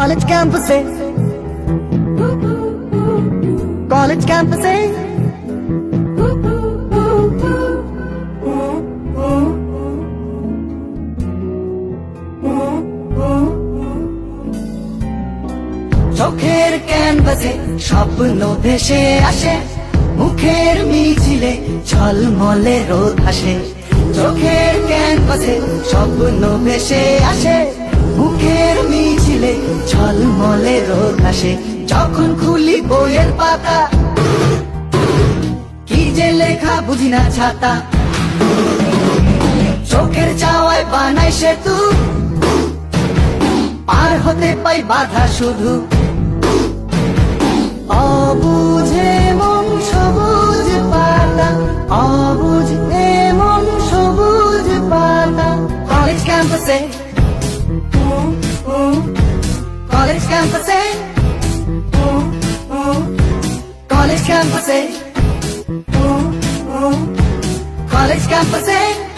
College ক্যাম্পাসে college ক্যাম্পাসে চোখের ক্যানভাসে স্বপ্ন ভেসে আসে, মুখের মিছিলে ঝলমলে রোদ আসে চোখের ক্যানভাসে স্বপ্ন ভেসে আসে, মুখের মিছিলে ঝলমলে রোদ আসে যখন খুলি বইয়ের পাতা। কি যে লেখা বুঝি না ছাতা। চোখের চাওয়ায় বানাই সেতু। পার হতে পাই বাধা শুধু। অবুঝে মন সবুজ পাতা, অবুঝ মন সবুজ পাতা। কলেজ ক্যাম্পাসে college campus, eh? Ooh, ooh, college campus, eh?